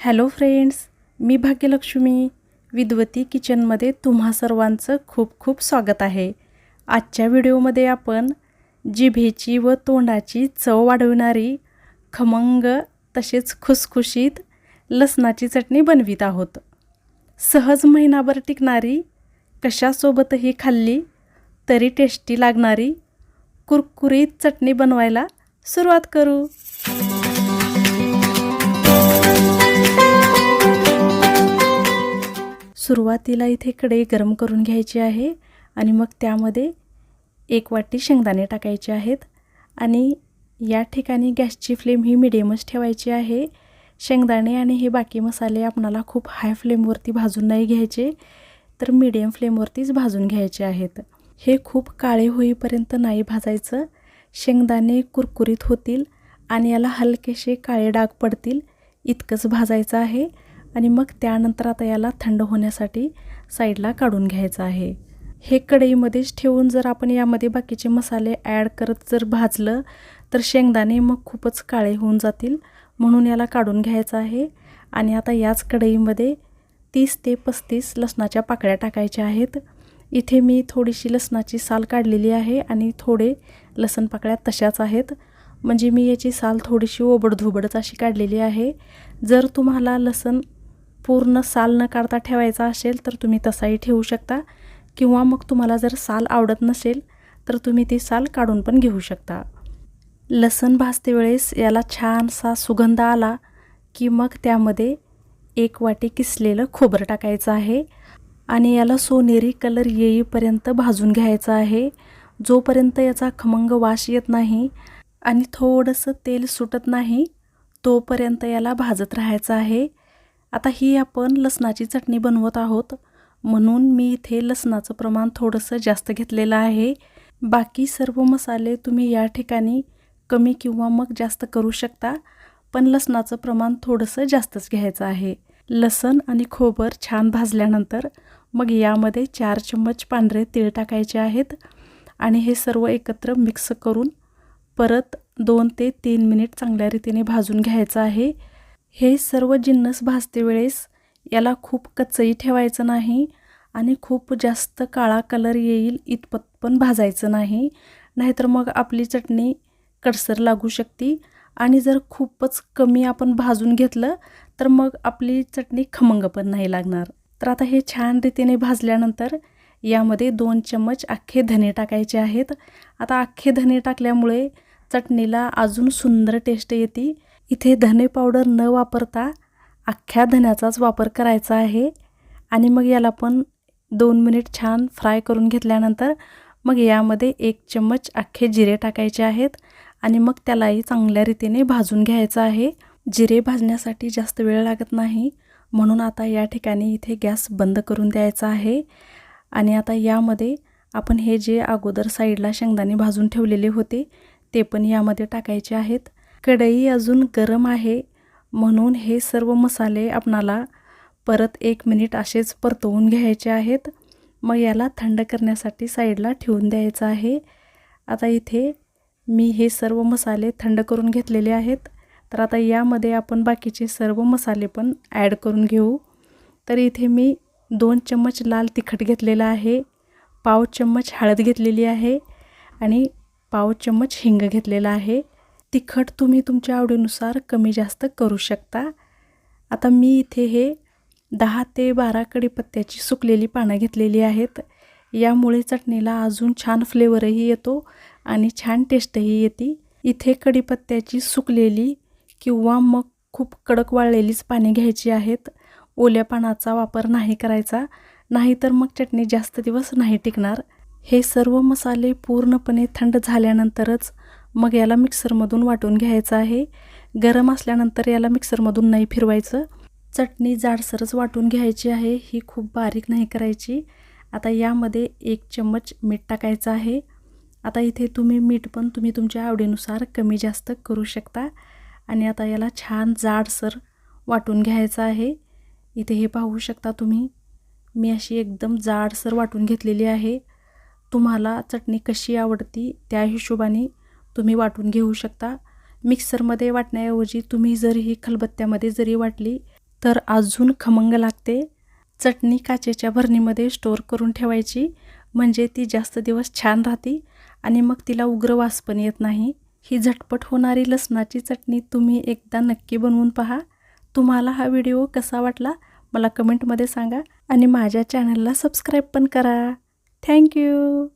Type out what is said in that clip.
Hello friends मी भाग्यलक्ष्मी विद्वती किचनमध्ये तुम्हा सर्वांचं खूप खूप स्वागत आहे. आजच्या व्हिडिओमध्ये आपण जिभेची व तोंडाची चव वाढवणारी खमंग तसेच खुसखुशीत लसणाची चटणी बनवित आहोत. सहज महिनाभर टिकणारी कशासोबतही खाल्ली तरी टेस्टी लागणारी कुरकुरीत चटणी बनवायला सुरुवात करू. सुरुवातीला इथे कढई गरम करून घ्यायची आहे आणि मग त्यामध्ये एक वाटी शेंगदाणे टाकायचे आहेत. आणि या ठिकाणी गॅसची फ्लेम ही मिडियमच ठेवायची आहे. शेंगदाणे आणि हे बाकी मसाले आपणाला खूप हाय फ्लेमवरती भाजून नाही घ्यायचे तर मीडियम फ्लेमवरतीच भाजून घ्यायचे आहेत. हे खूप काळे होईपर्यंत नाही भाजायचं. शेंगदाणे कुरकुरीत होतील आणि याला हलकेसे काळे डाग पडतील इतकंच भाजायचं आहे. आणि मग त्यानंतर आता याला थंड होण्यासाठी साईडला काढून घ्यायचं आहे. हे कढईमध्येच ठेवून जर आपण यामध्ये बाकीचे मसाले ॲड करत जर भाजलं तर शेंगदाणे मग खूपच काळे होऊन जातील म्हणून याला काढून घ्यायचं आहे. आणि आता याच कढईमध्ये तीस ते पस्तीस लसणाच्या पाकळ्या टाकायच्या आहेत. इथे मी थोडीशी लसणाची साल काढलेली आहे आणि थोडे लसण पाकळ्या तशाच आहेत. म्हणजे मी याची साल थोडीशी ओबडधोबडच अशी काढलेली आहे. जर तुम्हाला लसण पूर्ण साल न काढता ठेवायचा असेल तर तुम्ही तसाही ठेवू शकता. किंवा मग तुम्हाला जर साल आवडत नसेल तर तुम्ही ती साल काढून पण घेऊ शकता. लसण भाजते वेळेस याला छानसा सुगंध आला की मग त्यामध्ये एक वाटी किसलेलं खोबरं टाकायचं आहे आणि याला सोनेरी कलर येईपर्यंत भाजून घ्यायचं आहे. जोपर्यंत याचा खमंग वास येत नाही आणि थोडंसं तेल सुटत नाही तोपर्यंत याला भाजत राहायचं आहे. आता ही आपण लसणाची चटणी बनवत आहोत. म्हणून मी इथे लसणाचं प्रमाण थोडंसं जास्त घेतलेलं आहे. बाकी सर्व मसाले तुम्ही या ठिकाणी कमी किंवा मग जास्त करू शकता पण लसणाचं प्रमाण थोडंसं जास्तच घ्यायचं आहे. लसण आणि खोबर छान भाजल्यानंतर मग यामध्ये चार चम्मच पांढरे तीळ टाकायचे आहेत आणि हे सर्व एकत्र मिक्स करून परत दोन ते तीन मिनिट चांगल्या रीतीने भाजून घ्यायचं आहे. हे सर्व जिन्नस भाजते वेळेस याला खूप कच्चही ठेवायचं नाही आणि खूप जास्त काळा कलर येईल इतपत पण भाजायचं नाही. नाहीतर मग आपली चटणी कडसर लागू शकते. आणि जर खूपच कमी आपण भाजून घेतलं तर मग आपली चटणी खमंग पण नाही लागणार. तर आता हे छान रीतीने भाजल्यानंतर यामध्ये दोन चम्मच अख्खे धने टाकायचे आहेत. आता अख्खे धने टाकल्यामुळे चटणीला अजून सुंदर टेस्ट येते. इथे धने पावडर न वापरता अख्ख्या धन्याचाच वापर करायचा आहे. आणि मग याला पण दोन मिनिट छान फ्राय करून घेतल्यानंतर मग यामध्ये एक चम्मच अख्खे जिरे टाकायचे आहेत. आणि मग त्यालाही चांगल्या रीतीने भाजून घ्यायचं आहे. जिरे भाजण्यासाठी जास्त वेळ लागत नाही. म्हणून आता या ठिकाणी इथे गॅस बंद करून द्यायचा आहे. आणि आता यामध्ये आपण हे जे अगोदर साईडला शेंगदाणे भाजून ठेवलेले होते ते पण यामध्ये टाकायचे आहेत. कढई अजून गरम आहे. म्हणून हे सर्व मसाले आपणाला परत एक मिनिट असेच परतवून घ्यायचे आहेत. मग याला थंड करण्यासाठी साईडला ठेवून द्यायचं आहे. आता इथे मी हे सर्व मसाले थंड करून घेतलेले आहेत. तर आता यामध्ये आपण बाकीचे सर्व मसाले पण ॲड करून घेऊ. तर इथे मी दोन चम्मच लाल तिखट घेतलेलं आहे. पाव चम्मच हळद घेतलेली आहे. आणि पाव चम्मच हिंग घेतलेला आहे. तिखट तुम्ही तुमच्या आवडीनुसार कमी जास्त करू शकता. आता मी इथे हे दहा ते बारा कडीपत्त्याची सुकलेली पानं घेतलेली आहेत. यामुळे चटणीला अजून छान फ्लेवरही येतो आणि छान टेस्टही येते. इथे कढीपत्त्याची सुकलेली किंवा मग खूप कडक वाळलेलीच पाने घ्यायची आहेत. ओल्या पानाचा वापर नाही करायचा नाहीतर मग चटणी जास्त दिवस नाही टिकणार. हे सर्व मसाले पूर्णपणे थंड झाल्यानंतरच मग याला मिक्सरमधून वाटून घ्यायचं आहे. गरम असल्यानंतर याला मिक्सरमधून नाही फिरवायचं. चटणी जाडसरच वाटून घ्यायची आहे. ही खूप बारीक नाही करायची. आता यामध्ये एक चम्मच मीठ टाकायचं आहे. आता इथे तुम्ही मीठ पण तुम्ही तुमच्या आवडीनुसार कमी जास्त करू शकता. आणि आता याला छान जाडसर वाटून घ्यायचं आहे. इथे हे पाहू शकता तुम्ही. मी अशी एकदम जाडसर वाटून घेतलेली आहे. तुम्हाला चटणी कशी आवडती त्या हिशोबाने तुम्ही वाटून घेऊ शकता. मिक्सरमध्ये वाटण्याऐवजी तुम्ही जर ही खलबत्त्यामध्ये जरी वाटली तर अजून खमंग लागते. चटणी काचेच्या भरणीमध्ये स्टोअर करून ठेवायची म्हणजे ती जास्त दिवस छान राहते आणि मग तिला उग्र वास पण येत नाही. ही झटपट होणारी लसणाची चटणी तुम्ही एकदा नक्की बनवून पहा. तुम्हाला हा व्हिडिओ कसा वाटला मला कमेंटमध्ये सांगा आणि माझ्या चॅनलला सबस्क्राईब पण करा. थँक्यू!